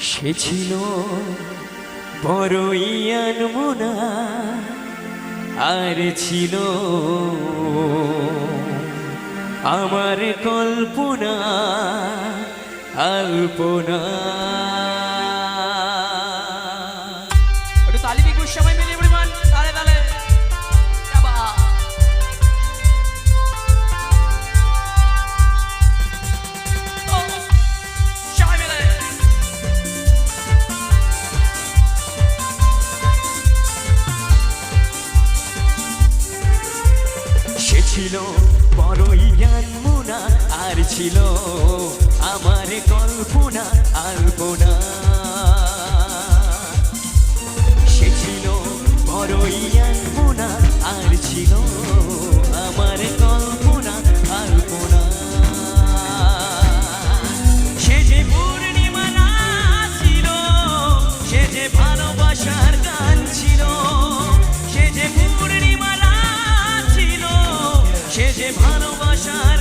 সে ছিল বড়ই মোনা আর ছিল আমার কল্পনা আল্পনা। একটু তালি দিই গুড সময় ছিল, বড়ই আনমনা, আর ছিল আমার কল্পনা আল্পনা সে ছিল বড়ই আনমনা, আর ছিল আমার কল্পনা আল্পনা সে যে পূর্ণিমা ছিল, সে যে ভালোবাসার গান ছিল ভালোবাসার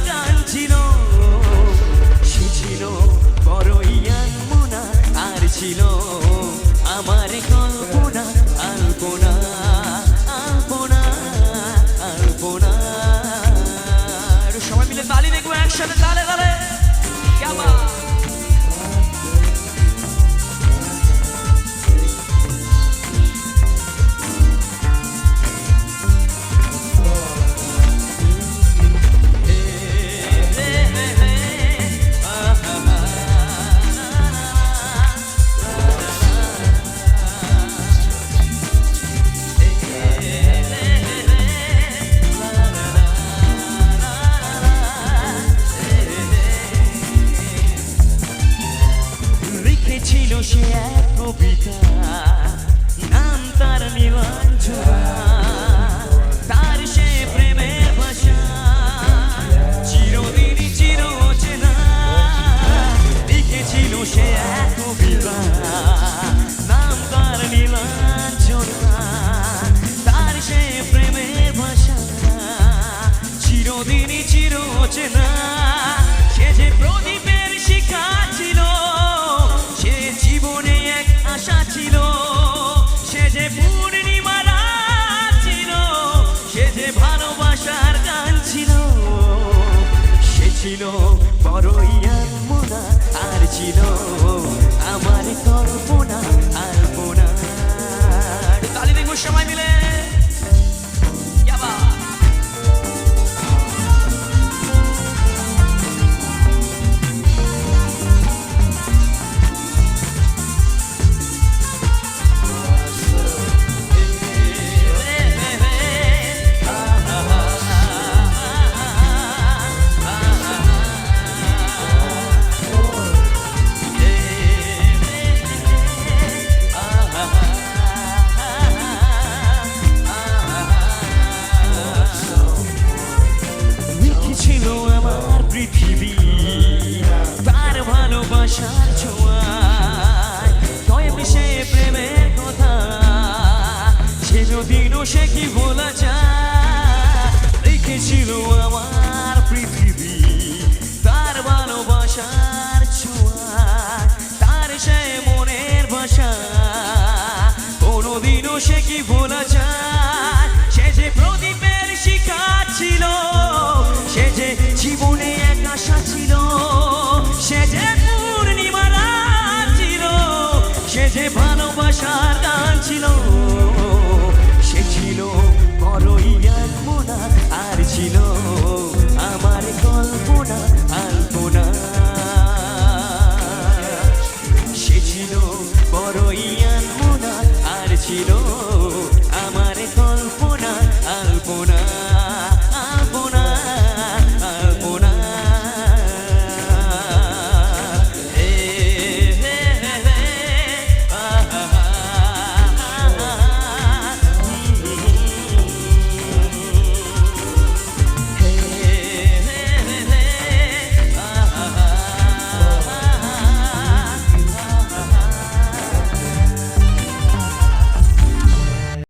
লিখেছিল সে এক কবিতা, নাম তার নীলাঞ্জনা তার সে প্রেমের ভাষা চিরদিন চির চেনা লিখেছিল সে এক কবিতা, নাম তার সে প্রেমের ভাষা চিরদিন চির চেনা সে যে প্রদীপের শিখা ছিল আশা ছিল সে যে পূর্ণিমা ছিল সে যে ভালোবাসার গান ছিল সে ছিল বড়ই ভালোবাসার ছোঁয়ায়। কয়ে মিশে প্রেমের কথা। সে যদিও সে কি বলা যায় লিখেছিল আমার পৃথিবী তার ভালোবাসার ছোঁয়ায়। তার সে মনের ভাষা। কোনোদিনও সে কি